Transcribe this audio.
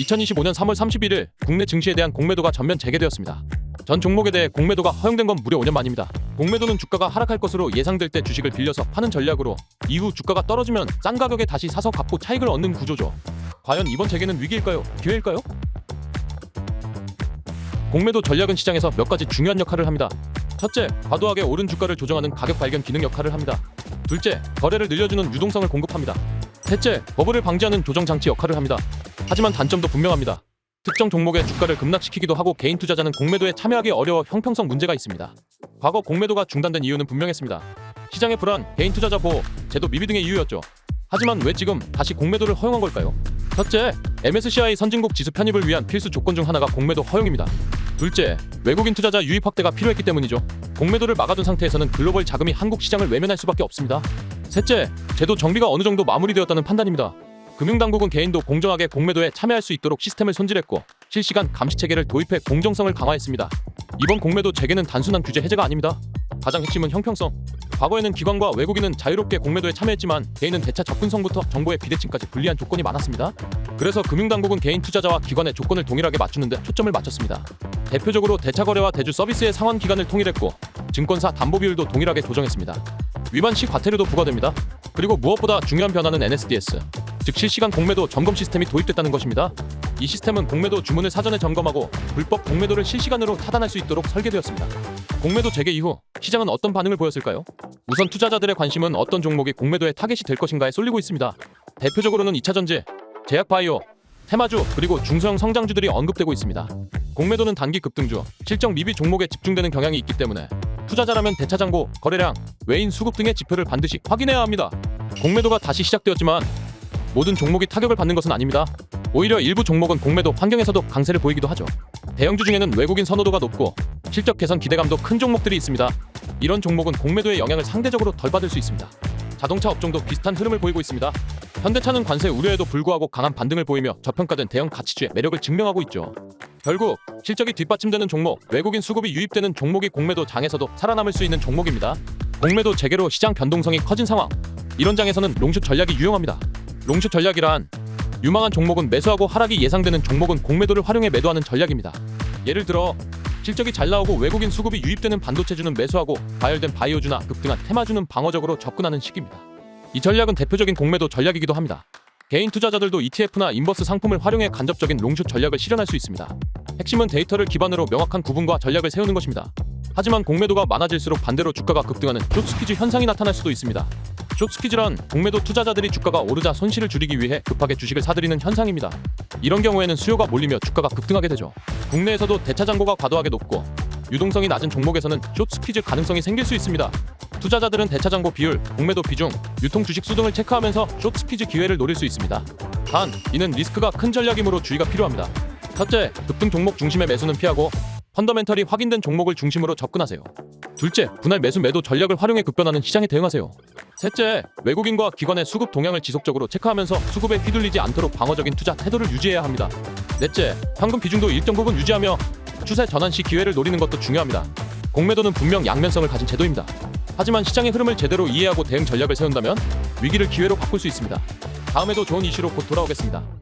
2025년 3월 31일 국내 증시에 대한 공매도가 전면 재개되었습니다. 전 종목에 대해 공매도가 허용된 건 무려 5년 만입니다. 공매도는 주가가 하락할 것으로 예상될 때 주식을 빌려서 파는 전략으로 이후 주가가 떨어지면 싼 가격에 다시 사서 갚고 차익을 얻는 구조죠. 과연 이번 재개는 위기일까요? 기회일까요? 공매도 전략은 시장에서 몇 가지 중요한 역할을 합니다. 첫째, 과도하게 오른 주가를 조정하는 가격 발견 기능 역할을 합니다. 둘째, 거래를 늘려주는 유동성을 공급합니다. 셋째, 버블을 방지하는 조정 장치 역할을 합니다. 하지만 단점도 분명합니다. 특정 종목의 주가를 급락시키기도 하고 개인 투자자는 공매도에 참여하기 어려워 형평성 문제가 있습니다. 과거 공매도가 중단된 이유는 분명했습니다. 시장의 불안, 개인 투자자 보호, 제도 미비 등의 이유였죠. 하지만 왜 지금 다시 공매도를 허용한 걸까요? 첫째, MSCI 선진국 지수 편입을 위한 필수 조건 중 하나가 공매도 허용입니다. 둘째, 외국인 투자자 유입 확대가 필요했기 때문이죠. 공매도를 막아둔 상태에서는 글로벌 자금이 한국 시장을 외면할 수밖에 없습니다. 셋째, 제도 정비가 어느 정도 마무리되었다는 판단입니다. 금융당국은 개인도 공정하게 공매도에 참여할 수 있도록 시스템을 손질했고 실시간 감시 체계를 도입해 공정성을 강화했습니다. 이번 공매도 재개는 단순한 규제 해제가 아닙니다. 가장 핵심은 형평성. 과거에는 기관과 외국인은 자유롭게 공매도에 참여했지만 개인은 대차 접근성부터 정보의 비대칭까지 불리한 조건이 많았습니다. 그래서 금융당국은 개인 투자자와 기관의 조건을 동일하게 맞추는데 초점을 맞췄습니다. 대표적으로 대차 거래와 대주 서비스의 상환 기간을 통일했고 증권사 담보 비율도 동일하게 조정했습니다. 위반 시 과태료도 부과됩니다. 그리고 무엇보다 중요한 변화는 NSDS, 즉 실시간 공매도 점검 시스템이 도입됐다는 것입니다. 이 시스템은 공매도 주문을 사전에 점검하고 불법 공매도를 실시간으로 타단할 수 있도록 설계되었습니다. 공매도 재개 이후 시장은 어떤 반응을 보였을까요? 우선 투자자들의 관심은 어떤 종목이 공매도에 타겟이 될 것인가에 쏠리고 있습니다. 대표적으로는 2차전지, 제약바이오, 테마주 그리고 중소형 성장주들이 언급되고 있습니다. 공매도는 단기 급등주, 실적 미비 종목에 집중되는 경향이 있기 때문에 투자자라면 대차장고, 거래량, 외인 수급 등의 지표를 반드시 확인해야 합니다. 공매도가 다시 시작되었지만 모든 종목이 타격을 받는 것은 아닙니다. 오히려 일부 종목은 공매도 환경에서도 강세를 보이기도 하죠. 대형주 중에는 외국인 선호도가 높고 실적 개선 기대감도 큰 종목들이 있습니다. 이런 종목은 공매도의 영향을 상대적으로 덜 받을 수 있습니다. 자동차 업종도 비슷한 흐름을 보이고 있습니다. 현대차는 관세 우려에도 불구하고 강한 반등을 보이며 저평가된 대형 가치주의 매력을 증명하고 있죠. 결국 실적이 뒷받침되는 종목, 외국인 수급이 유입되는 종목이 공매도 장에서도 살아남을 수 있는 종목입니다. 공매도 재개로 시장 변동성이 커진 상황. 이런 장에서는 롱숏 전략이 유용합니다. 롱숏 전략이란 유망한 종목은 매수하고 하락이 예상되는 종목은 공매도를 활용해 매도하는 전략입니다. 예를 들어 실적이 잘 나오고 외국인 수급이 유입되는 반도체주는 매수하고 과열된 바이오주나 급등한 테마주는 방어적으로 접근하는 시기입니다. 이 전략은 대표적인 공매도 전략이기도 합니다. 개인 투자자들도 ETF나 인버스 상품을 활용해 간접적인 롱숏 전략을 실현할 수 있습니다. 핵심은 데이터를 기반으로 명확한 구분과 전략을 세우는 것입니다. 하지만 공매도가 많아질수록 반대로 주가가 급등하는 숏스퀴즈 현상이 나타날 수도 있습니다. 숏스퀴즈란 공매도 투자자들이 주가가 오르자 손실을 줄이기 위해 급하게 주식을 사들이는 현상입니다. 이런 경우에는 수요가 몰리며 주가가 급등하게 되죠. 국내에서도 대차 잔고가 과도하게 높고 유동성이 낮은 종목에서는 숏스퀴즈 가능성이 생길 수 있습니다. 투자자들은 대차 잔고 비율, 공매도 비중, 유통 주식 수 등을 체크하면서 숏스퀴즈 기회를 노릴 수 있습니다. 단, 이는 리스크가 큰 전략이므로 주의가 필요합니다. 첫째, 급등 종목 중심의 매수는 피하고 펀더멘털이 확인된 종목을 중심으로 접근하세요. 둘째, 분할 매수 매도 전략을 활용해 급변하는 시장에 대응하세요. 셋째, 외국인과 기관의 수급 동향을 지속적으로 체크하면서 수급에 휘둘리지 않도록 방어적인 투자 태도를 유지해야 합니다. 넷째, 현금 비중도 일정 부분 유지하며 추세 전환 시 기회를 노리는 것도 중요합니다. 공매도는 분명 양면성을 가진 제도입니다. 하지만 시장의 흐름을 제대로 이해하고 대응 전략을 세운다면 위기를 기회로 바꿀 수 있습니다. 다음에도 좋은 이슈로 곧 돌아오겠습니다.